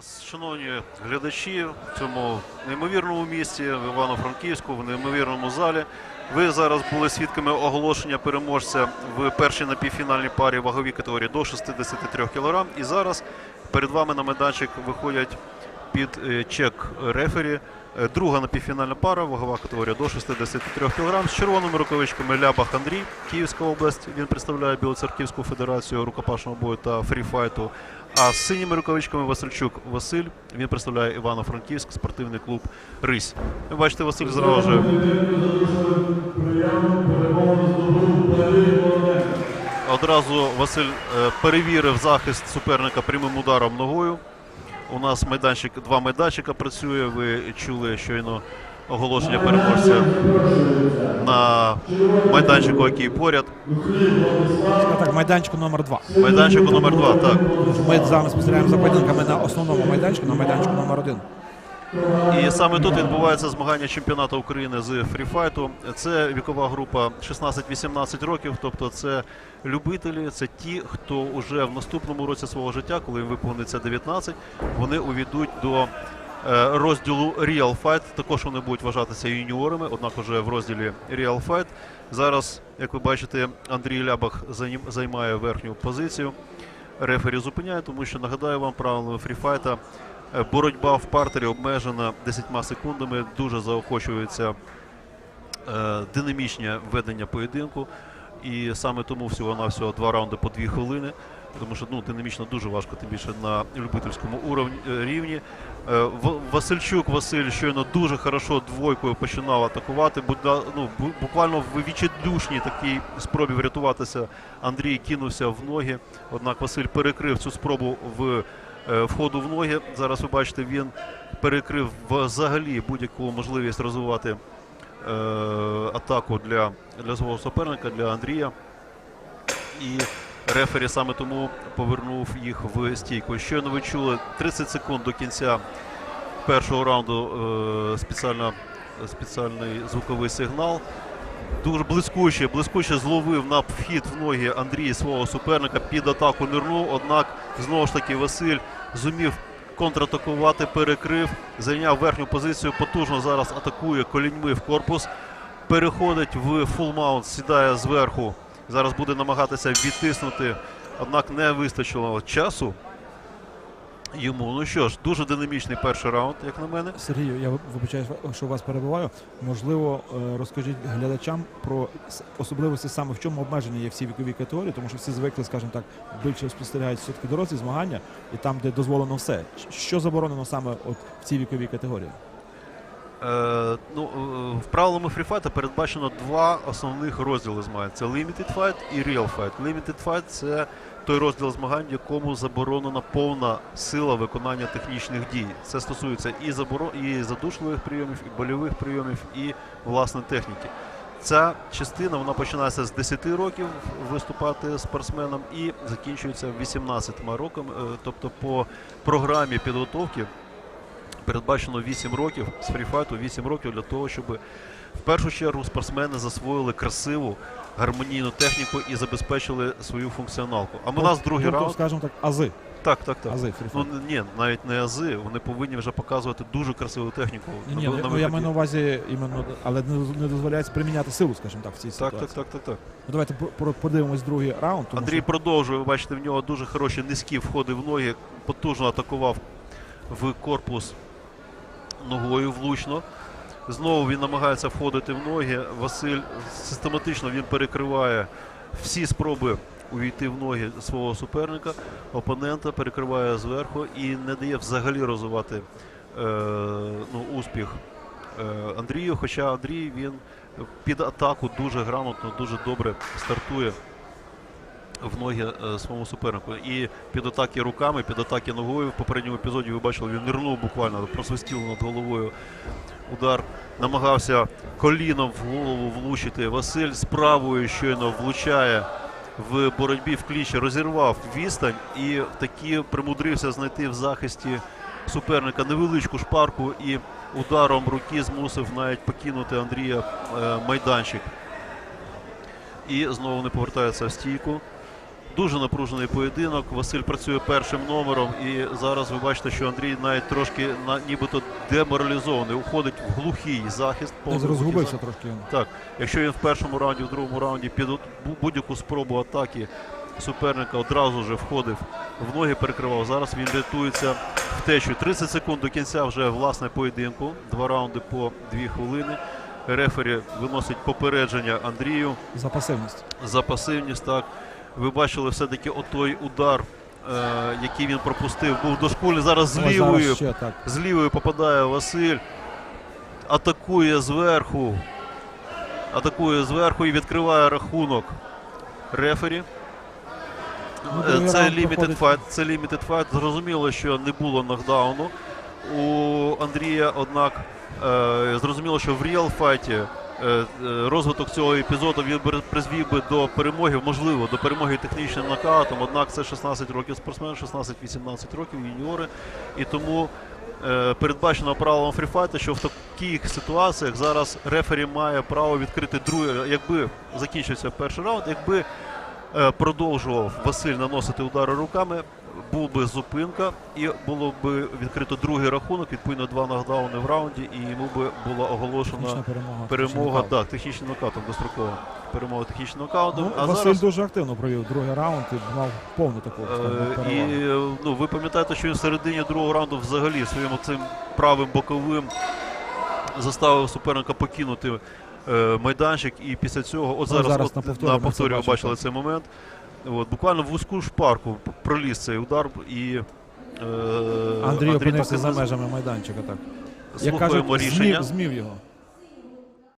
вас, шановні глядачі, в цьому неймовірному місті в Івано-Франківську, в неймовірному залі. Ви зараз були свідками оголошення переможця в першій напівфінальній парі ваговій категорії до 63 кг. І зараз перед вами на майданчик виходять під е, чек рефері. Е, Друга напівфінальна пара, вагова категорія до 63 кг. З червоними рукавичками Лябах Андрій, Київська область. Він представляє Білоцерківську федерацію рукопашного бою та фріфайту. А з синіми рукавичками Васильчук Василь. Він представляє Івано-Франківськ, спортивний клуб Рись. Ви бачите, Василь зразу же одразу Василь е, перевірив захист суперника прямим ударом ногою. У нас майданчик, два майданчика працює. Ви чули щойно оголошення переможця на майданчику, який поряд. Так, майданчику номер 2 Майданчику номер два, так. Ми зараз спостерігаємо за поєдинками на основному майданчику, на майданчику номер 1 І саме тут відбувається змагання чемпіонату України з фріфайту. Це вікова група 16-18 років. Тобто це любителі, це ті, хто вже в наступному році свого життя, коли їм виповниться 19, вони увійдуть до е, розділу Real Fight. Також вони будуть вважатися юніорами, однак вже в розділі Real Fight. Зараз, як ви бачите, Андрій Лябах займає верхню позицію. Рефері зупиняє, тому що нагадаю вам правилами фріфайта. Боротьба в партері обмежена 10 секундами. Дуже заохочується е, динамічне ведення поєдинку. І саме тому всього-навсього два раунди по дві хвилини. Тому що ну, динамічно дуже важко, тим більше на любительському уровні, е, рівні. Е, Васильчук Василь щойно дуже хорошо двойкою починав атакувати. Буда- ну, буквально в відчайдушній такій спробі врятуватися Андрій кинувся в ноги. Однак Василь перекрив цю спробу в входу в ноги. Зараз ви бачите, він перекрив взагалі будь-яку можливість розвивати е, атаку для, для свого суперника, для Андрія. І рефері саме тому повернув їх в стійку. Щойно ви чули 30 секунд до кінця першого раунду е, спеціальний звуковий сигнал. Дуже блискуче, блискуче зловив на вхід в ноги Андрій свого суперника, під атаку нирнув. Однак знову ж таки Василь зумів контратакувати, перекрив, зайняв верхню позицію. Потужно зараз атакує коліньми в корпус. Переходить в фулмаунт, сідає зверху. Зараз буде намагатися відтиснути, однак не вистачило часу йому. Ну що ж, дуже динамічний перший раунд, як на мене. Сергію, я вибачаю, що вас перебуваю. Можливо, е, розкажіть глядачам про особливості саме в чому обмеження є в цій віковій категорії, тому що всі звикли, скажімо так, більше спостерігають все-таки дорослі змагання, і там, де дозволено все. Що заборонено саме от в цій віковій категорії? Е, ну, е, в правилами фріфайта передбачено два основних розділи змагань: це Limited Fight і Real Fight. Limited Fight – це той розділ змагань, в якому заборонена повна сила виконання технічних дій. Це стосується і заборо... і задушливих прийомів, і больових прийомів, і власне техніки. Ця частина вона починається з 10 років виступати спортсменом і закінчується 18 роками. Е, Тобто по програмі підготовки передбачено 8 років з фріфайту, 8 років для того, щоб в першу чергу спортсмени засвоїли красиву гармонійну техніку і забезпечили свою функціоналку. А у нас другий тобто, раунд. скажімо так, ази. Так, так, так. Ази Ну ні, навіть не ази. Вони повинні вже показувати дуже красиву техніку. Ні, ні, на ну, я маю на увазі іменно, але не, не дозволяється приміняти силу, скажімо так, в цій Так, ситуації. так, так, так, так. Ну, давайте по- по- подивимось другий раунд. Тому Андрій що- продовжує. Ви бачите, в нього дуже хороші низькі входи в ноги. Потужно атакував в корпус ногою влучно. Знову він намагається входити в ноги. Василь систематично він перекриває всі спроби увійти в ноги свого суперника, опонента, перекриває зверху і не дає взагалі розвивати е, ну, успіх е, Андрію. Хоча Андрій він під атаку дуже грамотно, дуже добре стартує в ноги е, своєму супернику. І під атаки руками, під атаки ногою. В попередньому епізоді ви бачили, він нирнув буквально, просвистів над головою удар. Намагався коліном в голову влучити. Василь з правою щойно влучає в боротьбі в клічі, розірвав відстань і таки примудрився знайти в захисті суперника невеличку шпарку і ударом руки змусив навіть покинути Андрія е, майданчик. І знову не повертається в стійку. Дуже напружений поєдинок. Василь працює першим номером, і зараз ви бачите, що Андрій навіть трошки на нібито деморалізований. Уходить в глухий захист. Повний розгубився захист. трошки. Так, якщо він в першому раунді, в другому раунді під будь-яку спробу атаки суперника одразу вже входив в ноги, перекривав. Зараз він рятується втечею. 30 секунд до кінця вже власне поєдинку. Два раунди по дві хвилини. Рефері виносить попередження Андрію За пасивність. за пасивність. Так ви бачили все-таки отой удар, е, який він пропустив. Був до школи. Зараз з лівою з лівої попадає Василь. Атакує зверху. Атакує зверху і відкриває рахунок рефері. Ну, Е, Це limited fight. Це limited fight. Зрозуміло, що не було нокдауну у Андрія, однак е, зрозуміло, що в реал файті розвиток цього епізоду він призвів би до перемоги, можливо, до перемоги технічним нокаутом. Однак це 16 років спортсмен, 16-18 років юніори. І тому е, передбачено правилом фріфайту, що в таких ситуаціях зараз рефері має право відкрити другий, якби закінчився перший раунд, якби е, продовжував Василь наносити удари руками, був би зупинка і було б відкрито другий рахунок, відповідно два нокдауни в раунді, і йому би була оголошена Технічна перемога. перемога, так, технічним нокаутом достроково. Перемога технічним нокаутом. Ну, а Василь зараз дуже активно провів другий раунд і мав повну таку Е, І е, ну, ви пам'ятаєте, що він в середині другого раунду взагалі своїм цим правим боковим заставив суперника покинути е, майданчик. І після цього, от Ну, зараз, зараз от, на повторі на повторі ви бачили цей момент. От, буквально в вузьку шпарку проліз цей удар і е, Андрій опинився за межами майданчика. Так. Як кажуть, рішення. змів, змів його.